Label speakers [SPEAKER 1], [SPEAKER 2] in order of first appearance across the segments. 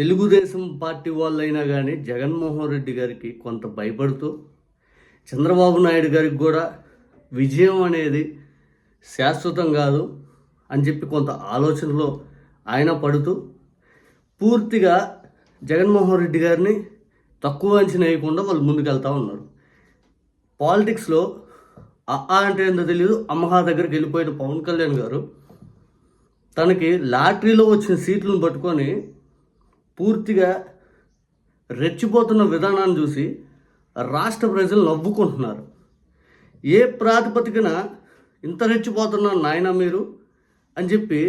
[SPEAKER 1] Telugu Desam party వాళ్ళైనా కానీ జగన్మోహన్ రెడ్డి గారికి కొంత భయపడుతూ చంద్రబాబు నాయుడు గారికి కూడా విజయం అనేది శాశ్వతం కాదు అని చెప్పి కొంత ఆలోచనలో ఆయన పడుతూ పూర్తిగా జగన్మోహన్ రెడ్డి గారిని తక్కువ అంచనా వేయకుండా వాళ్ళు ముందుకెళ్తూ ఉన్నారు. పాలిటిక్స్లో ఆ అంటే ఏందో తెలియదు అమ్మహా దగ్గరికి వెళ్ళిపోయిన పవన్ కళ్యాణ్ గారు. తనకి లాటరీలో వచ్చిన సీట్లను పట్టుకొని పూర్తిగా రెచ్చిపోతున్న విధానాన్ని చూసి రాష్ట్ర ప్రజలు నవ్వుకుంటున్నారు. ఏ ప్రాతిపదికన ఇంత రెచ్చిపోతున్నారు నాయన మీరు అని చెప్పి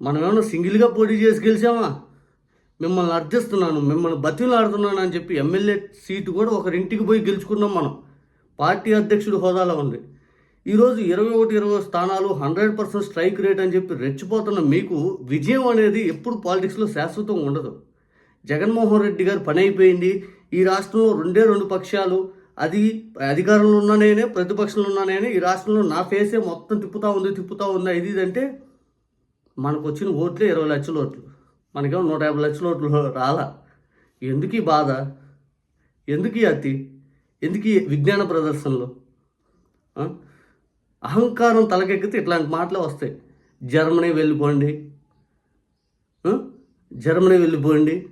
[SPEAKER 1] మనం సింగిల్గా పోటీ చేసి గెలిచామా? మిమ్మల్ని అర్థిస్తున్నాను మిమ్మల్ని బతిలాడుతున్నాను అని చెప్పి ఎమ్మెల్యే సీటు కూడా ఒకరింటికి పోయి గెలుచుకున్నాం మనం. పార్టీ అధ్యక్షుడు హోదాలో ఉంది. ఈరోజు ఇరవై ఒకటి ఇరవై స్థానాలు హండ్రెడ్ పర్సెంట్ స్ట్రైక్ రేట్ అని చెప్పి రెచ్చిపోతున్న మీకు విజయం అనేది ఎప్పుడు పాలిటిక్స్లో శాశ్వతం ఉండదు. జగన్మోహన్ రెడ్డి గారు పని అయిపోయింది. ఈ రాష్ట్రంలో రెండే రెండు పక్షాలు. అది అధికారంలో ఉన్నానే ప్రతిపక్షంలో ఉన్నానే ఈ రాష్ట్రంలో నా ఫేసే మొత్తం తిప్పుతూ ఉంది తిప్పుతూ ఉంది. ఇది అంటే మనకు వచ్చిన ఓట్లే ఇరవై లక్షల ఓట్లు. మనకేమో నూట యాభై లక్షల ఓట్లు రాలా. ఎందుకు ఈ బాధ? ఎందుకు ఈ అతి? ఎందుకు ఈ విజ్ఞాన ప్రదర్శనలు? అహంకారం తలకెక్కితే ఇట్లాంటి మాటలు వస్తాయి. జర్మనీ వెళ్ళిపోండి. జర్మనీ వెళ్ళిపోండి.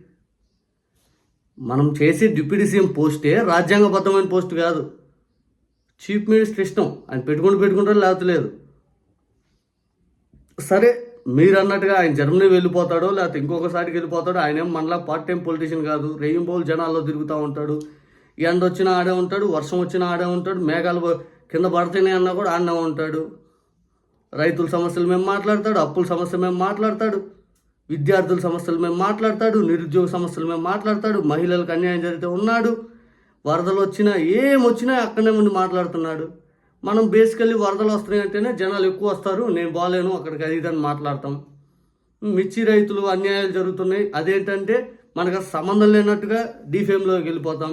[SPEAKER 1] మనం చేసే డిప్యూటీ సీఎం పోస్టే రాజ్యాంగబద్ధమైన పోస్ట్ కాదు. చీఫ్ మినిస్టర్ ఇష్టం. ఆయన పెట్టుకుంటూ పెట్టుకుంటారు లేకపోతే లేదు. సరే మీరు అన్నట్టుగా ఆయన జర్మనీ వెళ్ళిపోతాడో లేకపోతే ఇంకొకసారికి వెళ్ళిపోతాడో ఆయన ఏం మనలా పార్ట్ టైం పొలిటీషియన్ కాదు. రెయిన్బోల్ జనాల్లో తిరుగుతూ ఉంటాడు. ఎండ వచ్చినా ఆడే ఉంటాడు వర్షం వచ్చినా ఆడే ఉంటాడు మేఘాలు కింద పడితేనే అన్నా కూడా అన్న ఉంటాడు. రైతుల సమస్యలు మేము మాట్లాడతాడు అప్పుల సమస్య మేము మాట్లాడతాడు విద్యార్థుల సమస్యలు మేము మాట్లాడతాడు నిరుద్యోగ సమస్యలు మేము మాట్లాడతాడు మహిళలకు అన్యాయం జరిగితే ఉన్నాడు. వరదలు వచ్చినా ఏం వచ్చినా అక్కడనే ఉండి మాట్లాడుతున్నాడు. మనం బేసికల్లీ వరదలు వస్తున్నాయంటేనే జనాలు ఎక్కువ వస్తారు నేను బాగాలేను అక్కడికి అది ఇది అని మాట్లాడతాం. మిర్చి రైతులు అన్యాయాలు జరుగుతున్నాయి. అదేంటంటే మనకు సంబంధం లేనట్టుగా డీఫేమ్లోకి వెళ్ళిపోతాం.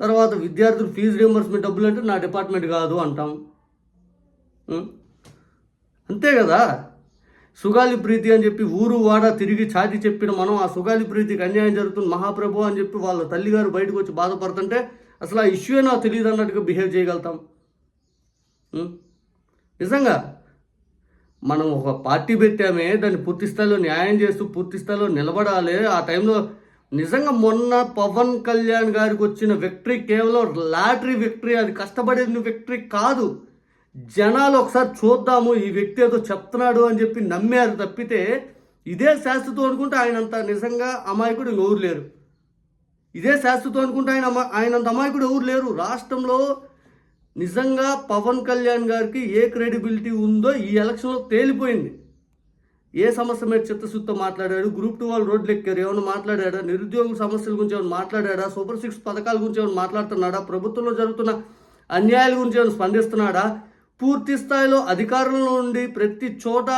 [SPEAKER 1] తర్వాత విద్యార్థులు ఫీజు రియంబర్స్మెంట్ డబ్బులు అంటే నా డిపార్ట్మెంట్ కాదు అంటాం. అంతే కదా? సుగాలి ప్రీతి అని చెప్పి ఊరు వాడ తిరిగి చాటి చెప్పిన మనం ఆ సుగాలి ప్రీతికి అన్యాయం జరుగుతుంది మహాప్రభు అని చెప్పి వాళ్ళ తల్లిగారు బయటకు వచ్చి బాధపడుతుంటే అసలు ఆ ఇష్యూ నాకు తెలియదు అన్నట్టుగా బిహేవ్ చేయగలుగుతాం. నిజంగా మనం ఒక పార్టీ పెట్టామే దాన్ని పూర్తి స్థాయిలో న్యాయం చేస్తూ పూర్తి స్థాయిలో నిలబడాలి ఆ టైంలో నిజంగా మొన్న పవన్ కళ్యాణ్ గారికి వచ్చిన విక్టరీ కేవలం లాటరీ విక్టరీ అది కష్టపడిన విక్టరీ కాదు. జనాలు ఒకసారి చూద్దాము ఈ వ్యక్తి ఏదో చెప్తున్నాడు అని చెప్పి నమ్మారు తప్పితే ఇదే శాస్త్రతో అనుకుంటే ఆయనంత నిజంగా అమాయకుడు ఎవరు లేరు. ఇదే శాస్త్రతో అనుకుంటే ఆయన ఆయనంత అమాయకుడు ఎవరు లేరు. రాష్ట్రంలో నిజంగా పవన్ కళ్యాణ్ గారికి ఏ క్రెడిబిలిటీ ఉందో ఈ ఎలక్షన్లో తేలిపోయింది. ఏ సమస్య మీద చిత్తశుద్ధితో మాట్లాడాడు? గ్రూప్ టూ వాళ్ళు రోడ్లు ఎక్కారు. ఏమైనా మాట్లాడాడా? నిరుద్యోగ సమస్యల గురించి ఏమైనా మాట్లాడాడా? సూపర్ సిక్స్ పథకాల గురించి ఏమైనా మాట్లాడుతున్నాడా? ప్రభుత్వంలో జరుగుతున్న అన్యాయాల గురించి ఏమైనా స్పందిస్తున్నాడా? పూర్తి స్థాయిలో అధికారంలో ఉండి ప్రతి చోట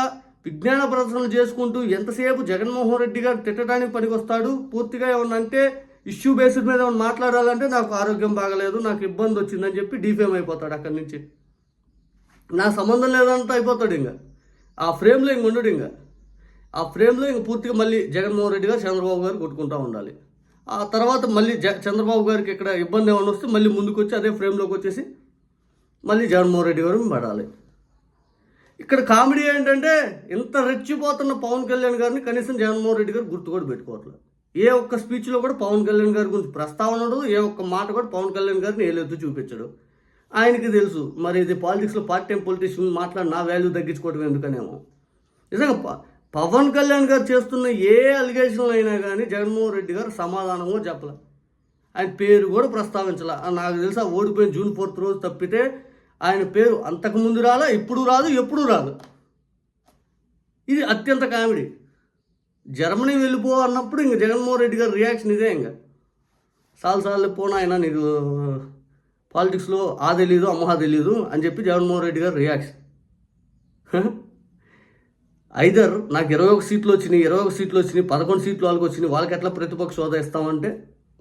[SPEAKER 1] విజ్ఞాన ప్రదర్శనలు చేసుకుంటూ ఎంతసేపు జగన్మోహన్ రెడ్డి గారు తిట్టడానికి పనికొస్తాడు? పూర్తిగా ఏమన్నా అంటే ఇష్యూ బేసిస్ మీద ఏమైనా మాట్లాడాలంటే నాకు ఆరోగ్యం బాగలేదు నాకు ఇబ్బంది వచ్చిందని చెప్పి డిఫేమ్ అయిపోతాడు అక్కడి నుంచి. నా సంబంధం లేదంతా అయిపోతాడు ఇంకా. ఆ ఫ్రేమ్లో ఇంక ఉండడు ఇంకా. ఆ ఫ్రేమ్లో ఇంక పూర్తిగా మళ్ళీ జగన్మోహన్ రెడ్డి గారు చంద్రబాబు గారు కొట్టుకుంటూ ఉండాలి. ఆ తర్వాత మళ్ళీ జ చంద్రబాబు గారికి ఇక్కడ ఇబ్బంది ఏమైనా వస్తే మళ్ళీ ముందుకు వచ్చి అదే ఫ్రేమ్లోకి వచ్చేసి మళ్ళీ జగన్మోహన్ రెడ్డి గారు పడాలి. ఇక్కడ కామెడీ ఏంటంటే ఇంత రెచ్చిపోతున్న పవన్ కళ్యాణ్ గారిని కనీసం జగన్మోహన్ రెడ్డి గారు గుర్తు కూడా పెట్టుకోవట్లేదు. ఏ ఒక్క స్పీచ్లో కూడా పవన్ కళ్యాణ్ గారి గురించి ప్రస్తావన ఉండదు ఏ ఒక్క మాట కూడా పవన్ కళ్యాణ్ గారిని ఏలెత్తు చూపించడు. ఆయనకి తెలుసు మరి ఇది పాలిటిక్స్లో పార్ట్ టైం పొలిటీషియన్ మాట్లాడి నా వాల్యూ తగ్గించుకోవడం ఎందుకనేమో. నిజంగా పవన్ కళ్యాణ్ గారు చేస్తున్న ఏ అలిగేషన్లు అయినా కానీ జగన్మోహన్ రెడ్డి గారు సమాధానమో కూడా చెప్పలే. ఆయన పేరు కూడా ప్రస్తావించాల. నాకు తెలుసా ఓడిపోయిన జూన్ ఫోర్త్ రోజు తప్పితే ఆయన పేరు అంతకుముందు రాలా ఇప్పుడు రాదు ఎప్పుడు రాదు. ఇది అత్యంత కామెడీ. జర్మనీ వెళ్ళిపో అన్నప్పుడు ఇంక జగన్మోహన్ రెడ్డి గారి రియాక్షన్ ఇదే ఇంకా. సాల్ సార్లు పోనా ఆయన నీకు పాలిటిక్స్లో ఆ తెలీదు అమ్మహా తెలీదు అని చెప్పి జగన్మోహన్ రెడ్డి గారు రియాక్షన్. ఐదర్ నాకు ఇరవై ఒక సీట్లు వచ్చినాయి ఇరవై ఒక సీట్లు వచ్చినాయి పదకొండు సీట్లు వాళ్ళకి వచ్చినాయి వాళ్ళకి ఎట్లా ప్రతిపక్ష హోదా ఇస్తామంటే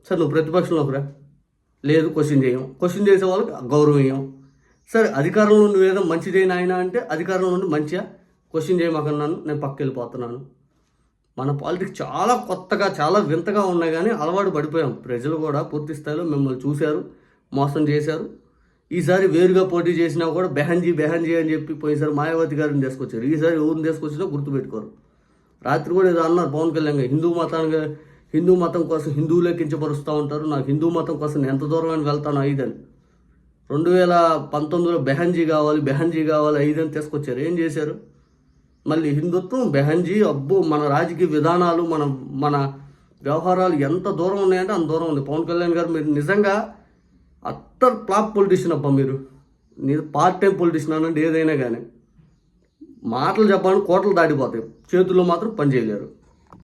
[SPEAKER 1] సరే నువ్వు ప్రతిపక్షంలోకి రా లేదు క్వశ్చన్ చేయం. క్వశ్చన్ చేసే వాళ్ళకి గౌరవం ఇయ్యం సరే అధికారంలో నువ్వేదో మంచి చేయను ఆయన అంటే అధికారంలో నుండి మంచిగా క్వశ్చన్ చేయమాకన్నాను నేను పక్క వెళ్ళిపోతున్నాను మన పాలిటిక్స్ చాలా కొత్తగా చాలా వింతగా ఉన్నాయి కానీ అలవాటు పడిపోయాం. ప్రజలు కూడా పూర్తి స్థాయిలో మిమ్మల్ని చూశారు మోసం చేశారు. ఈసారి వేరుగా పోటీ చేసినా కూడా బెహంజీ బెహంజీ అని చెప్పి పోయినసారి మాయావతి గారిని తీసుకొచ్చారు. ఈసారి ఎవరిని తీసుకొచ్చినా గుర్తుపెట్టుకోరు. రాత్రి కూడా ఏదో అన్నారు పవన్ కళ్యాణ్ గారు హిందూ మతానికి హిందూ మతం కోసం హిందువులే కించపరుస్తూ ఉంటారు నాకు హిందూ మతం కోసం నేను ఎంత దూరం అని వెళ్తాను ఐదని రెండు వేల పంతొమ్మిదిలో బెహంజీ కావాలి బెహంజీ కావాలి ఐదని తీసుకొచ్చారు. ఏం చేశారు? మళ్ళీ హిందుత్వం బెహంజీ అబ్బో మన రాజకీయ విధానాలు మన మన వ్యవహారాలు ఎంత దూరం ఉన్నాయంటే అంత దూరం ఉంది. పవన్ కళ్యాణ్ గారు మీరు నిజంగా అత్తర్ ఫ్లాప్ పొలిటీషియన్ అబ్బా మీరు. నేను పార్ట్ టైం పొలిటీషియన్ అనండి ఏదైనా కానీ మాటలు చెప్పాలని కోటలు దాటిపోతాయి. చేతుల్లో మాత్రం పని చేయలేరు.